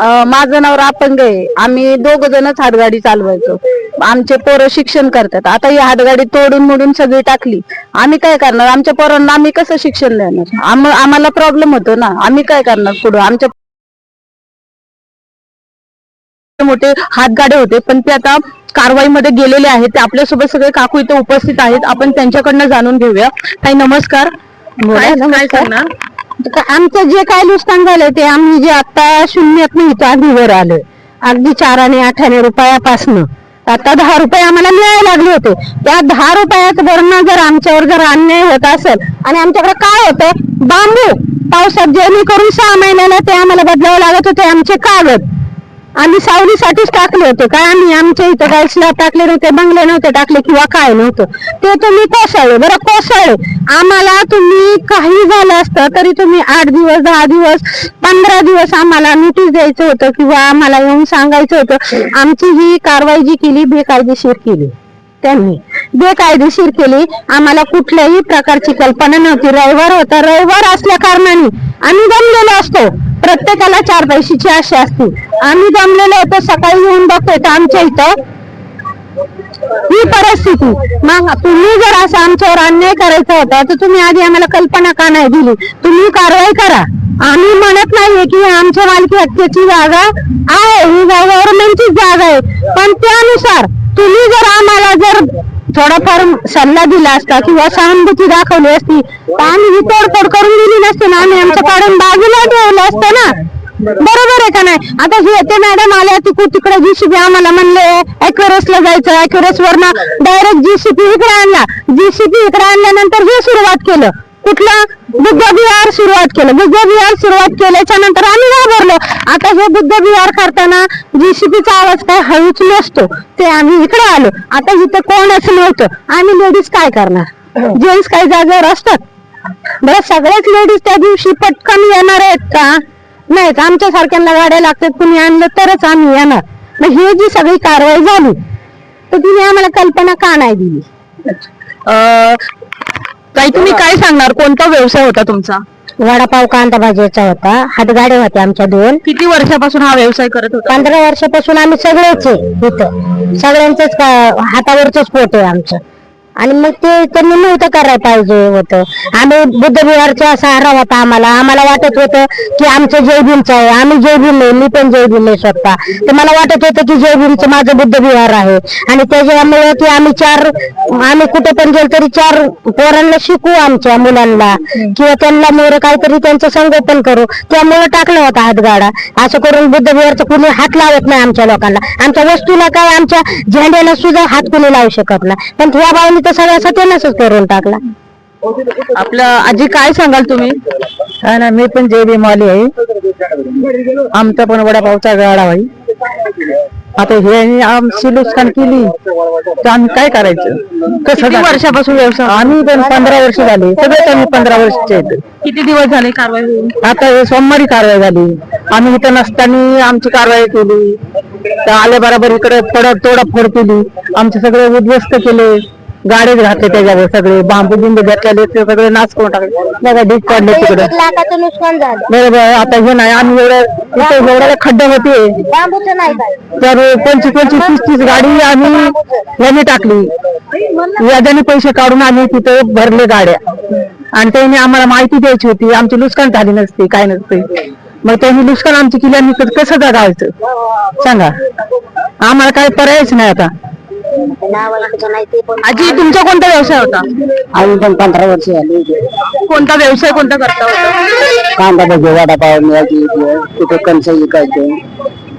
माझं नाव रापंग आहे. आम्ही दोघ जणच हातगाडी चालवायचो. आमचे पोरं शिक्षण करतात. आता ही हातगाडी तोडून मोडून सगळी टाकली. आम्ही काय करणार? आमच्या पोरांना आम्ही कसं शिक्षण देणार? आम- आम्हाला प्रॉब्लेम होतो ना. आम्ही काय करणार पुढे? आमच्या मोठे हातगाडे होते पण ते आता कारवाईमध्ये गेलेले आहेत. ते आपल्यासोबत सगळे काकू इथे उपस्थित आहेत. आपण त्यांच्याकडनं जाणून घेऊया. ताई नमस्कार. काय काय सांगणार? आमचं जे काय नुकसान झालं ते आम्ही जे आता शून्यात इथं अगदी वर आलोय. अगदी चार आणि आठ आणि रुपयापासनं. आता दहा रुपये आम्हाला मिळायला लागले होते. त्या दहा रुपयात वरनं जर आमच्यावर जर अन्याय होत असेल आणि आमच्याकडे काय होतं? बांबू. पावसात जेणेकरून सहा महिन्याला ते आम्हाला बदलावं लागत होते आमचे कागद. आम्ही सावलीसाठीच टाकले होते. काय आम्ही आमच्या इथं काय स्लॅब टाकले नव्हते बंगले नव्हते टाकले किंवा काय नव्हतं. ते तुम्ही कोसळले. बरं कोसळले. आम्हाला तुम्ही काही झालं असतं तरी तुम्ही आठ दिवस दहा दिवस पंधरा दिवस आम्हाला नोटीस द्यायचं होतं किंवा आम्हाला येऊन सांगायचं होतं. आमची ही कारवाई जी केली बेकायदेशीर केली. त्यांनी बेकायदेशीर केली. आम्हाला कुठल्याही प्रकारची कल्पना नव्हती. रविवार होता. रविवार असल्या कारणाने आम्ही जमलेलो असतो. प्रत्येकाला चार पैशाची आशा असते. आम्ही जमलेलो होतो सकाळी येऊन बघतोय तर आमच्या इथं ही परिस्थिती. मग तुम्ही जर असं आमच्यावर अन्याय करायचा होता तर तुम्ही आधी आम्हाला कल्पना का नाही दिली? तुम्ही कारवाई करा. आम्ही म्हणत नाहीये की आमच्या मालकी हक्काची जागा आहे ही जागा गव्हर्नमेंटचीच जागा आहे. पण त्यानुसार तुम्ही जर आम्हाला जर थोडाफार सल्ला दिला असता किंवा सहानुभूती दाखवली असती तर आम्ही ही तोडफोड नसते ना आम्ही आमच्या काढून बाजूला ठेवलं असतं ना. बरोबर. आहे का नाही? आता हे ते मॅडम आल्या तिकडे तिकडे जीसीबी आम्हाला म्हणले अॅक्युरस ला जायचं अॅक्युरस वरनं डायरेक्ट जीसीबी इकडे आणला. जीसीबी इकडे आणल्यानंतर हे सुरुवात केलं. कुठलं? बुद्ध विहार सुरुवात केलं. बुद्ध विहार सुरुवात केल्याच्यानंतर आम्ही घाबरलो. आता हे बुद्ध विहार करताना जीसीबीचा आवाज काय हळूच नसतो. ते आम्ही इकडे आलो. आता इथं कोणच नव्हतं. आम्ही लेडीज काय करणार? जेंट्स काही जागेवर असतात? बरं सगळ्याच लेडीज त्या दिवशी पटकन येणार आहेत का? नाहीत आमच्या सारख्यांना गाड्या लागतात कुणी आणलं तरच आम्ही येणार. मग ही जी सगळी कारवाई झाली तर तिने आम्हाला कल्पना का नाही दिली? ताई तुम्ही काय सांगणार? कोणता व्यवसाय होता तुमचा? वडापाव कांदा भाजीचा होता हातगाड्या होत्या आमच्या दोन. किती वर्षापासून हा व्यवसाय करत होता? पंधरा वर्षापासून आम्ही सगळेच आहे इथं. सगळ्यांचंच का- हातावरच पोट आहे आमचं. आणि मग ते त्यांनी नव्हतं करायला पाहिजे होतं. आम्ही बुद्धविहारचा सहारा होता आम्हाला. आम्हाला वाटत होतं की आमचं जयभीमचं आहे. आम्ही जय भीम आहे मी पण जयभीम आहे स्वतः. तर मला वाटत होतं की जय भीमचं माझं बुद्धविहार आहे. आणि त्याच्यामुळे की आम्ही चार आम्ही कुठे पण गेलो तरी चार पोरांना शिकवू आमच्या मुलांना. किंवा त्यांना मोर काहीतरी त्यांचं संगोपन करू. त्यामुळे टाकला होता हातगाडा. असं करून बुद्धविहारचं कुणी हात लावत नाही आमच्या लोकांना. आमच्या वस्तूला काय आमच्या झेंड्याला सुद्धा हात कुणी लावू शकत नाही. पण त्या बाईने तर सगळ्या सत्यानाच करून टाकला. आपलं आजी काय सांगाल तुम्ही? काय ना मी पण जय भीमाली आहे आमचा पण वडापावचा गाडा आहे. आता हे आमची नुकसान केली तर आम्ही काय करायचं? कसं वर्षापासून व्यवसाय? आम्ही पण पंधरा वर्ष झाली सगळेच आम्ही पंधरा वर्षाचे आहेत. किती दिवस झाले कारवाई होऊन? आता हे सोमवारी कारवाई झाली. आम्ही इथं नसताना आमची कारवाई केली. तर आले बरोबर इकडे तोडा तोडाफोड केली. आमचे सगळे उद्ध्वस्त केले. गाडीच घातले त्याच्यावर सगळे बांबू बिंबू घेतलेले ते सगळे नाश करून टाकले. बघा ढीक काढले तिकडे. लाखाचं नुकसान झालं. बरोबर आता हे नाही आम्ही एवढं इथे एवढ्या खड्डे होते. बांबूचं नाही काय? तर पंचवीस पंचवीस तीस तीस गाडी आम्ही याने टाकली. व्याजाने पैसे काढून आम्ही तिथे भरले गाड्या. आणि त्यांनी आम्हाला माहिती द्यायची होती आमची नुकसान झाली नसते काय नसते मग त्यांनी नुकसान आमची केली आम्ही कसं जगायचं? सांगा. आम्हाला काय पर्यायच नाही आता. आजी तुमचा कोणता व्यवसाय होता? आम्ही पण पंधरा वर्ष झाली कोणता व्यवसाय कोणता करता होता? कांदा भजी वडापाव मिळायची कुठे कणस विकायचे.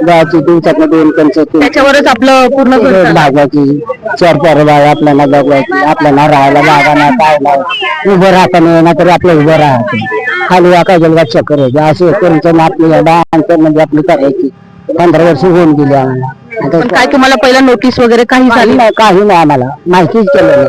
दहाची दिवसात दोन कणस त्याच्यावरच आपलं पूर्ण. भागाची चार चार बाय आपल्याला जगवायची आपल्याला राहायला काय नाही उभं राहता नाही ना तरी आपलं उभं राहायचं खाली वाकायचं लक्ष करायचं. असे करून आपली डान्स म्हणजे आपली करायची. पंधरा वर्ष होऊन गेली आम्हाला. पण काय तुम्हाला पहिला नोटीस वगैरे काही झाली? नाही काही नाही आम्हाला. माहितीच केलं नाही.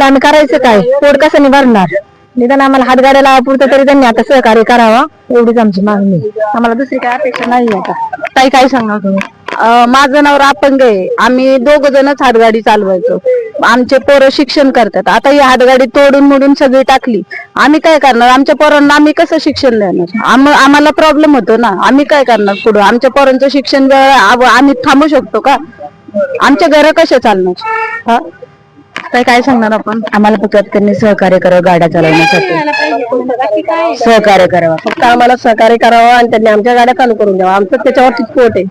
आम्ही करायचं काय? पोट कसं निभारणार निदान आम्हाला हातगाड्याला पुरतं तरी त्यांनी आता सहकार्य करावा. एवढीच आमची मागणी आहे. आम्हाला दुसरी काय अपेक्षा नाही आता. ताई काय सांगणार तुम्ही? अं, माझं नाव अपंग आहे. आम्ही दोघ जणच हातगाडी चालवायचो. आमचे पोरं शिक्षण करतात. आता ही हातगाडी तोडून मोडून सगळी टाकली. आम्ही काय करणार? आमच्या पोरांना आम्ही कसं शिक्षण देणार? आम- आम्हाला प्रॉब्लेम होतो ना. आम्ही काय करणार पुढं? आमच्या पोरांचं शिक्षण वेळ आम्ही थांबू शकतो का? आमच्या घर कसे चालणार? हा? ताई काय सांगणार आपण? आम्हाला फक्त त्यांनी सहकार्य करावं गाड्या चालवण्यासाठी. सहकार्य करावं. फक्त आम्हाला सहकार्य करावं आणि त्यांनी आमच्या गाड्या चालू करून द्यावा. आमचं त्याच्यावरतीच पोट आहे.